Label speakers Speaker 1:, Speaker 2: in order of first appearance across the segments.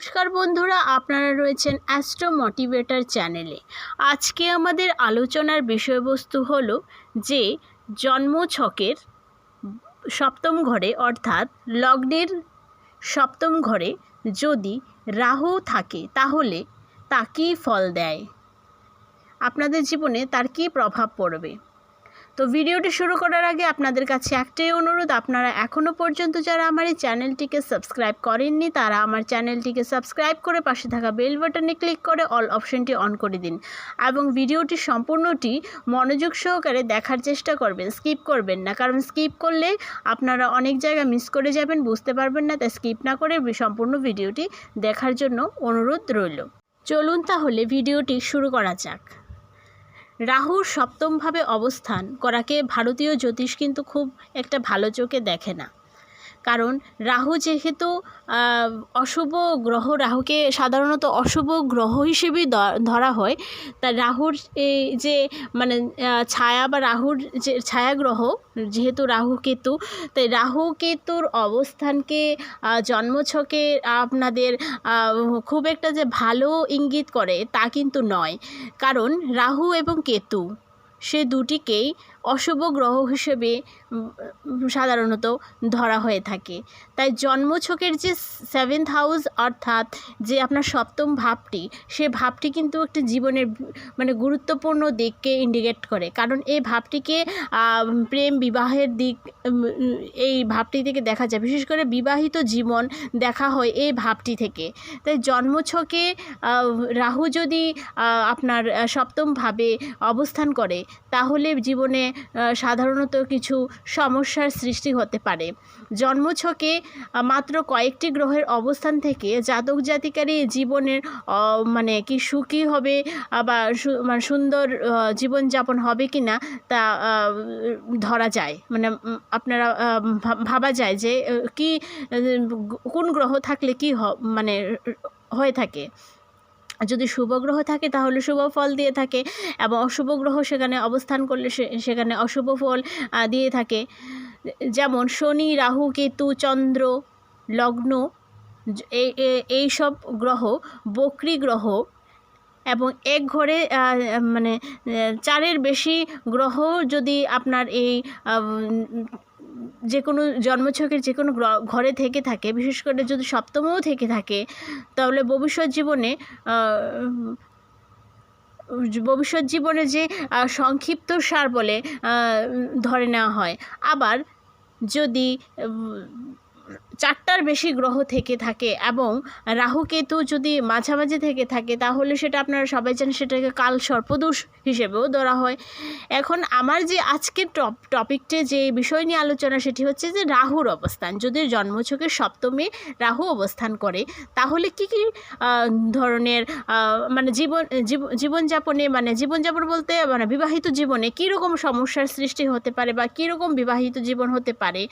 Speaker 1: নমস্কার বন্ধুরা, আপনারা রয়েছেন অ্যাস্ট্রো মোটিভেটার চ্যানেলে। আজকে আমাদের আলোচনার বিষয়বস্তু হলো যে জন্ম ছকের সপ্তম ঘরে অর্থাৎ লগ্নের সপ্তম ঘরে যদি রাহু থাকে, তাহলে তা কী ফল দেয়। আপনাদের জীবনে তার কী প্রভাব পড়বে? তো ভিডিওটি শুরু করার আগে আপনাদের কাছে একটাই অনুরোধ, আপনারা এখনও পর্যন্ত যারা আমার এই চ্যানেলটিকে সাবস্ক্রাইব করেননি, তারা আমার চ্যানেলটিকে সাবস্ক্রাইব করে পাশে থাকা বেল বাটনে ক্লিক করে অল অপশনটি অন করে দিন এবং ভিডিওটি সম্পূর্ণটি মনোযোগ সহকারে দেখার চেষ্টা করবেন, স্কিপ করবেন না। কারণ স্কিপ করলে আপনারা অনেক জায়গা মিস করে যাবেন, বুঝতে পারবেন না, তাই স্কিপ না করে সম্পূর্ণ ভিডিওটি দেখার জন্য অনুরোধ রইল। চলুন তাহলে ভিডিওটি শুরু করা যাক। রাহুর সপ্তমভাবে অবস্থান করাকে ভারতীয় জ্যোতিষ কিন্তু খুব একটা ভালো চোখে দেখে না। কারণ রাহু যেহেতু অশুভ গ্রহ, রাহুকে সাধারণত অশুভ গ্রহ হিসেবেই ধরা হয়। তা রাহুর যে মানে ছায়া বা রাহুর যে ছায়া গ্রহ যেহেতু রাহু কেতু, তাই রাহু কেতুর অবস্থানকে জন্মছকে আপনাদের খুব একটা যে ভালো ইঙ্গিত করে তা কিন্তু নয়। কারণ রাহু এবং কেতু, সে দুটিকেই অশুভ গ্রহ হিসেবে সাধারণত ধরা হয়ে থাকে। তাই জন্মছকের যে সেভেন্থ হাউস অর্থাৎ যে আপনার সপ্তম ভাবটি সে ভাবটি কিন্তু একটা জীবনের মানে গুরুত্বপূর্ণ দিককে ইন্ডিকেট করে। কারণ এই ভাবটিকে প্রেম বিবাহের দিক এই ভাবটি থেকে দেখা যায়। বিশেষ করে বিবাহিত জীবন দেখা হয় এই ভাবটি থেকে। তাই জন্মছকে রাহু যদি আপনার আহ, সপ্তমভাবে অবস্থান করে তাহলে জীবনে সাধারণত কিছু সমস্যার সৃষ্টি হতে পারে। জন্মছকে মাত্র কয়েকটি গ্রহের অবস্থান থেকে জাতক জাতিকারই জীবনের মানে কি সুখী হবে বা মানে সুন্দর জীবনযাপন হবে কি না তা ধরা যায়। মানে আপনারা ভাবা যায় যে কি কোন গ্রহ থাকলে কি মানে হয়ে থাকে। যদি শুভ গ্রহ থাকে তাহলে শুভ ফল দিয়ে থাকে এবং অশুভ গ্রহ সেখানে অবস্থান করলে সেখানে অশুভ ফল দিয়ে থাকে। যেমন শনি, রাহু, কেতু, চন্দ্র, লগ্ন এই সব গ্রহ বক্রী গ্রহ এবং এক ঘরে মানে চারের বেশি গ্রহ যদি আপনার এই যে কোনো জন্মছকের যে কোনো ঘরে থেকে থাকে, বিশেষ করে যদি সপ্তমও থেকে থাকে, তাহলে ভবিষ্যৎ জীবনে ভবিষ্যৎ জীবনে যে সংক্ষিপ্ত সার বলে ধরে নেওয়া হয়। আবার যদি চারটার বেশি গ্রহ থেকে থাকে এবং রাহু কেতু যদি মাঝামাঝি থেকে থাকে, তাহলে সেটা আপনারা সবাই জানেন সেটাকে কাল সর্পদোষ হিসেবেও ধরা হয়। এখন আমার যে আজকের টপ, টপিকটে যে বিষয় নিয়ে আলোচনা, সেটি হচ্ছে যে রাহুর অবস্থান। যদি জন্মছকের সপ্তমে রাহু অবস্থান করে, তাহলে কি কি ধরনের মানে জীবন, জীব- জীবনযাপনে মানে জীবনযাপন বলতে মানে বিবাহিত জীবনে কীরকম সমস্যার সৃষ্টি হতে পারে বা কীরকম বিবাহিত জীবন হতে পারে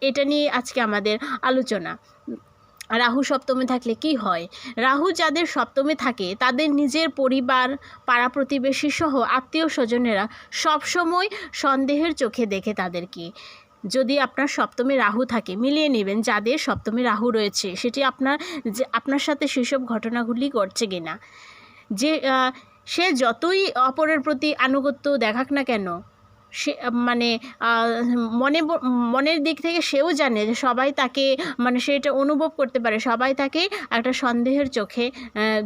Speaker 1: এটা নিয়ে আজকে আমাদের আলোচনা। রাহু সপ্তমে থাকলে কি হয়? রাহু যাদের সপ্তমে থাকে, তাদের নিজের পরিবার পাড়া প্রতিবেশী সহ আত্মীয় স্বজনেরা সবসময় সন্দেহের চোখে দেখে তাদেরকে যদি আপনার সপ্তমে রাহু থাকে, মিলিয়ে নেবেন যাদের সপ্তমে রাহু রয়েছে, সেটি আপনার যে, আপনার সাথে সেসব ঘটনাগুলি ঘটছে কিনা। যে সে যতই অপরের প্রতি আনুগত্য দেখাক না কেন সে মানে মনে মনের দিক থেকে সেও জানে যে সবাই তাকে মানে সেটা অনুভব করতে পারে। সবাই তাকে একটা সন্দেহের চোখে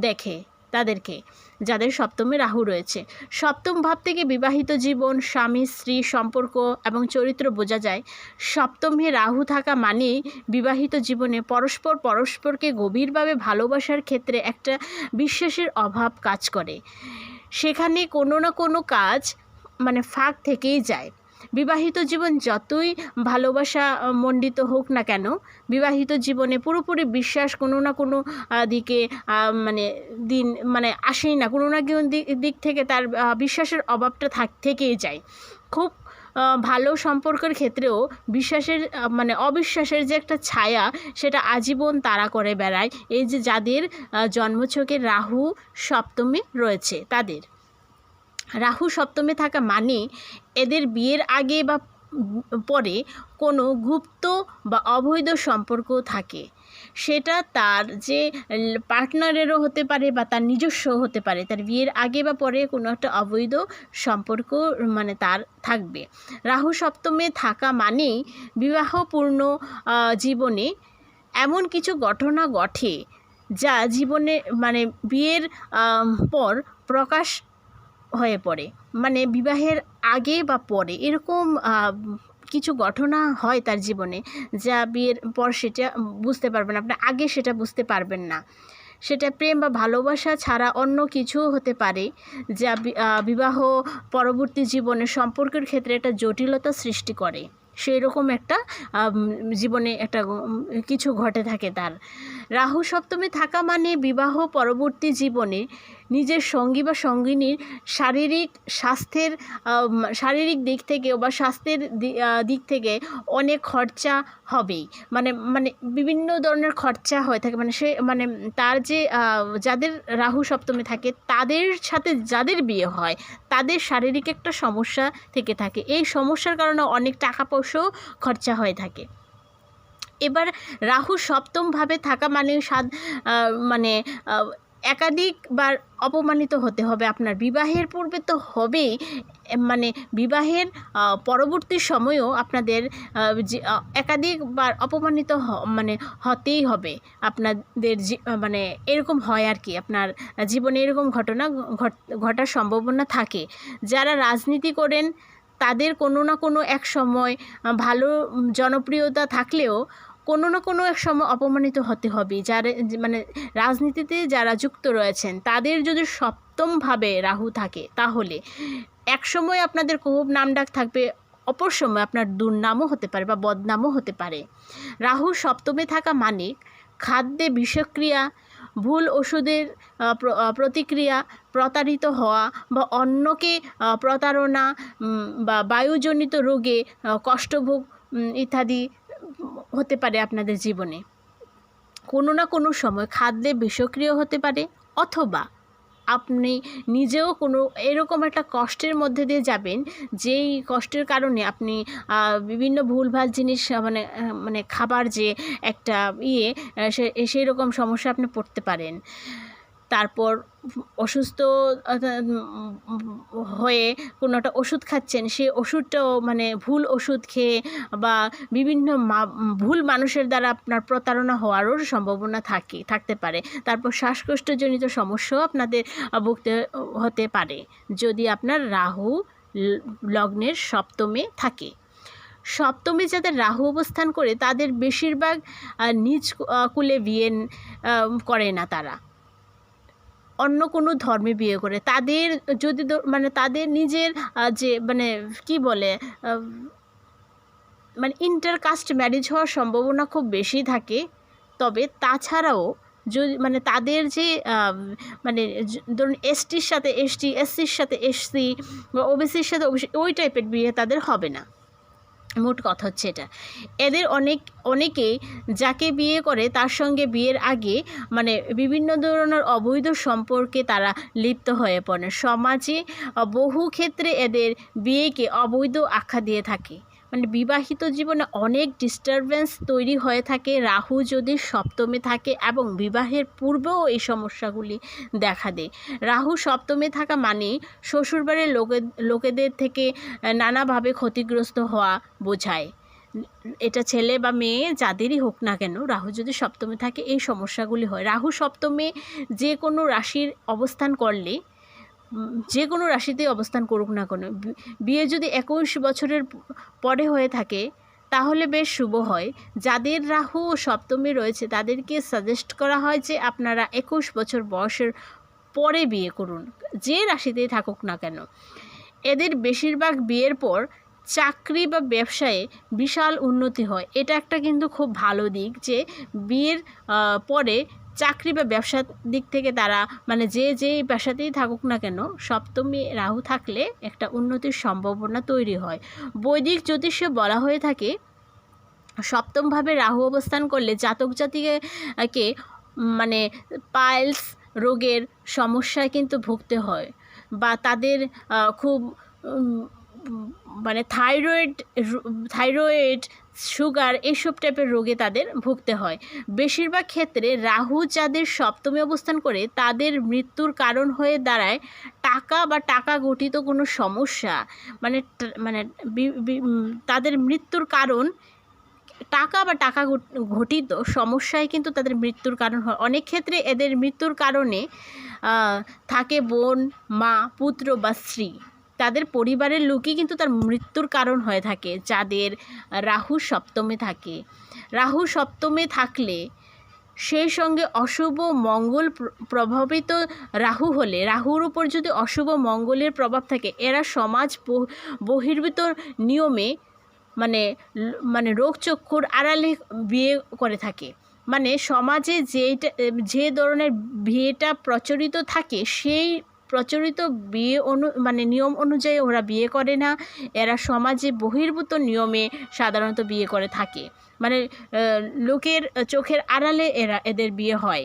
Speaker 1: দেখে তাদেরকে, যাদের সপ্তমে রাহু রয়েছে। সপ্তম ভাব থেকে বিবাহিত জীবন, স্বামী, স্ত্রী, সম্পর্ক এবং চরিত্র বোঝা যায়। সপ্তমে রাহু থাকা মানেই বিবাহিত জীবনে পরস্পর পরস্পরকে গভীরভাবে ভালোবাসার ক্ষেত্রে একটা বিশ্বাসের অভাব কাজ করে। সেখানে কোনো না কোনো কাজ মানে ফাঁক থেকেই যায়। বিবাহিত জীবন যতই ভালোবাসা মণ্ডিত হোক না কেন, বিবাহিত জীবনে পুরোপুরি বিশ্বাস কোনো না কোনো দিকে মানে দিন মানে আসেই না। কোনো না কোনো দিক থেকে তার বিশ্বাসের অভাবটা থাক, থেকেই যায়। খুব ভালো সম্পর্কের ক্ষেত্রেও বিশ্বাসের মানে অবিশ্বাসের যে একটা ছায়া, সেটা আজীবন তারা করে বেড়ায়। এই যে যাদের জন্মছকে রাহু সপ্তমে রয়েছে, তাদের। রাহু সপ্তমে থাকা মানে এদের বিয়ের আগে বা পরে কোনো গুপ্ত বা অবৈধ সম্পর্ক থাকে। সেটা তার যে পার্টনারেরও হতে পারে বা তার নিজস্ব হতে পারে, তার বিয়ের আগে বা পরে কোনো একটা অবৈধ সম্পর্ক মানে তার থাকবে। রাহু সপ্তমে থাকা মানেই বিবাহপূর্ণ জীবনে এমন কিছু ঘটনা ঘটে যা জীবনে মানে বিয়ের পর প্রকাশ হয়ে পড়ে। মানে বিবাহের আগে বা পরে এরকম কিছু ঘটনা হয় তার জীবনে যা বিয়ের পর সেটা বুঝতে পারবেন আপনি আগে সেটা বুঝতে পারবেন না। সেটা প্রেম বা ভালোবাসা ছাড়া অন্য কিছুও হতে পারে যা বিবাহ পরবর্তী জীবনে সম্পর্কের ক্ষেত্রে একটা জটিলতা সৃষ্টি করে। সেই রকম একটা জীবনে একটা কিছু ঘটে থাকে তার। রাহু সপ্তমে থাকা মানে বিবাহ পরবর্তী জীবনে নিজের সঙ্গী বা সঙ্গিনীর শারীরিক স্বাস্থ্যের শারীরিক দিক থেকে বা স্বাস্থ্যের দিক থেকে অনেক খরচা হবেই। মানে মানে বিভিন্ন ধরনের খরচা হয়ে থাকে। মানে সে মানে তার যে যাদের রাহু সপ্তমে থাকে, তাদের সাথে যাদের বিয়ে হয়, তাদের শারীরিক একটা সমস্যা থেকে থাকে। এই সমস্যার কারণে অনেক টাকা পয়সাও খরচা হয়ে থাকে। এবার রাহু সপ্তমভাবে থাকা মানে সাদ মানে একাধিকবার অপমানিত হতে হবে। আপনার বিবাহের পূর্বে তো হবেই। মানে বিবাহের পরবর্তী সময়েও আপনাদের একাধিকবার অপমানিত মানে হতেই হবে। আপনাদের মানে এরকম হয় আর কি। আপনার জীবনে এরকম ঘটনা ঘট- ঘটার সম্ভাবনা থাকে। যারা রাজনীতি করেন, তাদের কোনো না কোনো এক সময় ভালো জনপ্রিয়তা থাকলেও কোনো না কোনো এক সময় অপমানিত হতে হবে। যারা মানে রাজনীতিতে যারা যুক্ত রয়েছেন, তাদের যদি সপ্তমভাবে রাহু থাকে, তাহলে এক সময় আপনাদের খুব নামডাক থাকবে, অপর সময় আপনার দুর্নামও হতে পারে বা বদনামও হতে পারে। রাহু সপ্তমে থাকা মানে খাদ্যে বিষক্রিয়া, ভুল ওষুধের প্রতিক্রিয়া, প্রতারিত হওয়া বা অন্যকে প্রতারণা বা বায়ুজনিত রোগে কষ্টভোগ ইত্যাদি হতে পারে আপনাদের জীবনে। কোনো না কোনো সময় খাদ্যে বিষক্রিয় হতে পারে অথবা আপনি নিজেও কোনো এরকম একটা কষ্টের মধ্যে দিয়ে যাবেন, যেই কষ্টের কারণে আপনি বিভিন্ন ভুলভাল জিনিস মানে মানে খাবার যে একটা ইয়ে সেই রকম সমস্যা আপনি পড়তে পারেন। তারপর অসুস্থ হয়ে কোনো একটা ওষুধ খাচ্ছেন, সেই ওষুধটাও মানে ভুল ওষুধ খেয়ে বা বিভিন্ন ভুল মানুষের দ্বারা আপনার প্রতারণা হওয়ারও সম্ভাবনা থাকে, থাকতে পারে। তারপর শ্বাসকষ্টজনিত সমস্যাও আপনাদের ভুগতে হতে পারে, যদি আপনার রাহু লগ্নের সপ্তমে থাকে। সপ্তমে যাদের রাহু অবস্থান করে, তাদের বেশিরভাগ নিজ কুলে বিয়ে করে না তারা। অন্য কোনো ধর্মে বিয়ে করে। তাদের যদি মানে তাদের নিজের যে মানে কি বলে মানে ইন্টারকাস্ট ম্যারেজ হওয়ার সম্ভাবনা খুব বেশি থাকে। তবে তাছাড়াও যদি মানে তাদের যে মানে ধরুন এসটির সাথে এসটি এসসির সাথে এসসি বা ওবিসির সাথে ওবিসি ওই টাইপের বিয়ে তাদের হবে না। মোট কথা হচ্ছে এটা। এদের অনেক অনেকে যাকে বিয়ে করে তার সঙ্গে বিয়ের আগে মানে বিভিন্ন ধরনের অবৈধ সম্পর্কে তারা লিপ্ত হয়ে পড়ে। সমাজে বহু ক্ষেত্রে এদের বিয়েকে অবৈধ আখ্যা দিয়ে থাকে। মানে বিবাহিত জীবনে অনেক ডিস্টারবেন্স তৈরি হয়ে থাকে। রাহু যদি সপ্তমে থাকে এবং বিবাহের পূর্বেও এই সমস্যাগুলি দেখা দেয়। রাহু সপ্তমে থাকা মানে শ্বশুরবাড়ির লোকে, লোকেদের থেকে নানাভাবে ক্ষতিগ্রস্ত হওয়া বোঝায়। এটা ছেলে বা মেয়ে যাদেরই হোক না কেন, রাহু যদি সপ্তমে থাকে এই সমস্যাগুলি হয়। রাহু সপ্তমে যে কোনো রাশির অবস্থান করলে যে কোনো রাশিতেই অবস্থান করুক না কোনো। বিয়ে যদি একুশ বছরের পরে হয়ে থাকে, তাহলে বেশ শুভ হয়। যাদের রাহু ও সপ্তমী রয়েছে, তাদেরকে সাজেস্ট করা হয় যে আপনারা একুশ বছর বয়সের পরে বিয়ে করুন। যে রাশিতেই থাকুক না কেন। এদের বেশিরভাগ বিয়ের পর চাকরি বা ব্যবসায়ে বিশাল উন্নতি হয়। এটা একটা কিন্তু খুব ভালো দিক যে বিয়ের পরে চাকরি বা ব্যবসার দিক থেকে তারা মানে যে যেই ব্যবসাতেই থাকুক না কেন, সপ্তমী রাহু থাকলে একটা উন্নতির সম্ভাবনা তৈরি হয়। বৈদিক জ্যোতিষে বলা হয়ে থাকে, সপ্তমভাবে রাহু অবস্থান করলে জাতক জাতিকে মানে পাইলস রোগের সমস্যায় কিন্তু ভুগতে হয় বা তাদের খুব মানে থাইরয়েড থাইরয়েড সুগার এইসব টাইপের রোগে তাদের ভুগতে হয়। বেশিরভাগ ক্ষেত্রে রাহু যাদের সপ্তমে অবস্থান করে, তাদের মৃত্যুর কারণ হয়ে দাঁড়ায় টাকা বা টাকা গঠিত কোনো সমস্যা। মানে মানে তাদের মৃত্যুর কারণ টাকা বা টাকা ঘটিত সমস্যায় কিন্তু তাদের মৃত্যুর কারণ হয়। অনেক ক্ষেত্রে এদের মৃত্যুর কারণে থাকে বোন, মা, পুত্র বা স্ত্রী। তাদের পরিবারের লোকই কিন্তু তার মৃত্যুর কারণ হয়ে থাকে, যাদের রাহু সপ্তমে থাকে। রাহু সপ্তমে থাকলে সেই সঙ্গে অশুভ মঙ্গল প্রভাবিত রাহু হলে, রাহুর উপর যদি অশুভ মঙ্গলের প্রভাব থাকে, এরা সমাজ বহ- বহির্ভূত নিয়মে মানে মানে রোগচক্ষুর আড়ালে বিয়ে করে থাকে। মানে সমাজে যেটা যে ধরনের বিয়েটা প্রচলিত থাকে, সেই প্রচলিত বিয়ে অনু মানে নিয়ম অনুযায়ী ওরা বিয়ে করে না। এরা সমাজে বহির্ভূত নিয়মে সাধারণত বিয়ে করে থাকে। মানে লোকের চোখের আড়ালে এরা, এদের বিয়ে হয়।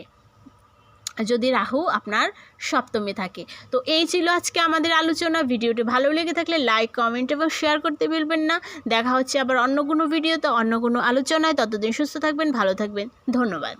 Speaker 1: যদি রাহু আপনার সপ্তমে থাকে। তো এই ছিল আজকে আমাদের আলোচনা। ভিডিওটি ভালো লেগে থাকলে লাইক, কমেন্ট এবং শেয়ার করতে ভুলবেন না। দেখা হচ্ছে আবার অন্য কোনো ভিডিওতে অন্য কোনো আলোচনায়। ততদিন সুস্থ থাকবেন, ভালো থাকবেন। ধন্যবাদ।